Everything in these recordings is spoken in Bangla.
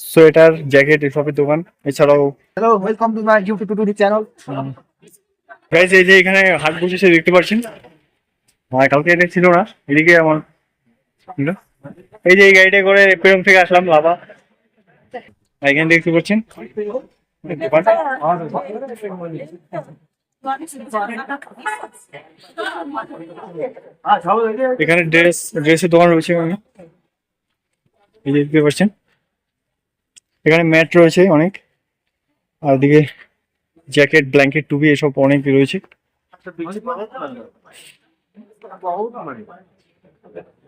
সোয়েটার জ্যাকেট এসবের দোকান এছাড়াও Hello, welcome to my YouTube tutorial channel. Guys এই যে এখানে হাট বসেছে দেখতে পাচ্ছেন আর কালকে এটা ছিল না এদিকে আমার। এই যে এই গাড়িটা করে পেরম থেকে আসলাম লাভা আর এখানে দেখতে পাচ্ছেন এখানে ড্রেস ড্রেসের দোকান রয়েছে। এই যে দেখতে পাচ্ছেন এখানে ম্যাট রয়েছে অনেক। আর ওদিকে জ্যাকেট, ব্ল্যাঙ্কেট, টুপি এসব অনেক রয়েছে।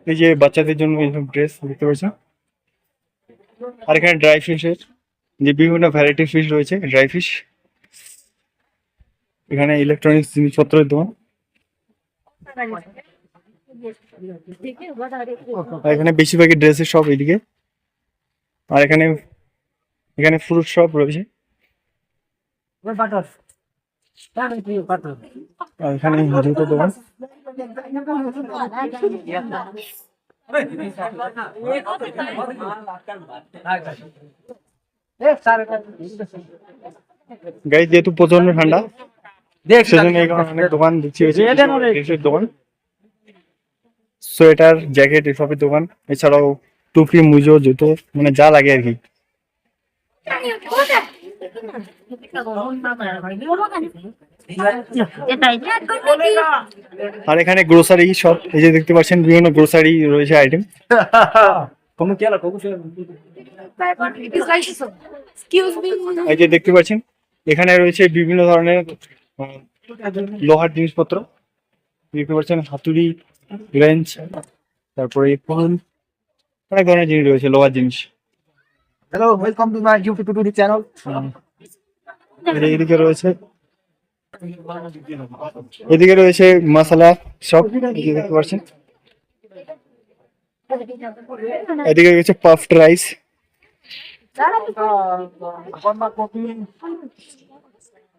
এই যে বাচ্চাদের জন্য এইসব ড্রেস দেখতে পাচ্ছেন আর এখানে ড্রাই ফিশের যে বিভিন্ন ভ্যারাইটি ফিশ রয়েছে ড্রাই ফিশ এখানে ইলেকট্রনিক্স জিনিসপত্রের দোকান। এখানে বেশিরভাগই ড্রেসের সব এদিকে আর এখানে এখানে ফ্রুট শপ রয়েছে। আর এখানে জুতো দোকান। গাইজ যেহেতু প্রচণ্ড ঠান্ডা সেজন্য এখানে অনেক দোকান দেখছি হয়েছে দোকান। সোয়েটার জ্যাকেট এসবের দোকান। এছাড়াও টুপি মুজো জুতো মানে যা লাগে আর কি। আর এখানে গ্রোসারি সব এই যে দেখতে পাচ্ছেন বিভিন্ন গ্রোসারি রয়েছে আইটেম. এই যে দেখতে পাচ্ছেন এখানে রয়েছে বিভিন্ন ধরনের লোহার জিনিসপত্র। দেখতে পাচ্ছেন হাতুড়ি রেঞ্চ তারপরে অনেক ধরনের জিনিস রয়েছে লোহার জিনিস। To my YouTube tutorial channel. এই যে এদিকে রয়েছে। এদিকে রয়েছে মশলা সব দেখতে পাচ্ছেন। এদিকে রয়েছে পাফড রাইস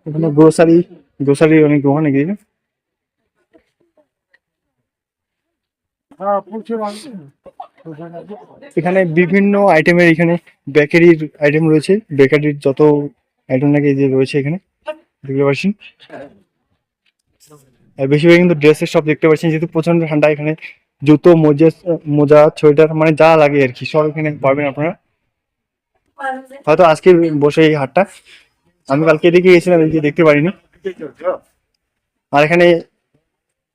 এখানে গ্রোসারি গ্রোসারি অনেক দোকান এগিয়ে এখানে বিভিন্ন আইটেমের এখানে বেকারির আইটেম রয়েছে। বেকারির যত আইটেম লাগে যে রয়েছে এখানে, দেখতে পাচ্ছেন? আর বেশিরভাগ কিন্তু ড্রেসের সব দেখতে পাচ্ছেন, যেহেতু প্রচণ্ড ঠান্ডা এখানে। জুতো, মোজা মোজা, সোয়েটার মানে যা লাগে আর কি, সব এখানে পাবেন আপনারা। হয়তো আজকে বসে এই হাটটা। আমি কালকে এদিকে গেছিলাম এদিকে দেখতে পারিনি। আর এখানে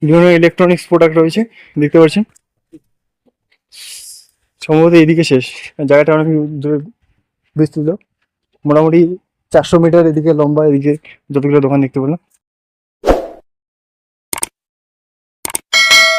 বিভিন্ন ইলেকট্রনিক্স প্রোডাক্ট রয়েছে, দেখতে পাচ্ছেন। সম্ভবত এদিকে শেষ। জায়গাটা অনেক দূরে বিস্তৃত। মোটামুটি চারশো মিটার এদিকে, লম্বা এদিকে যতগুলো দোকান দেখতে পেলাম।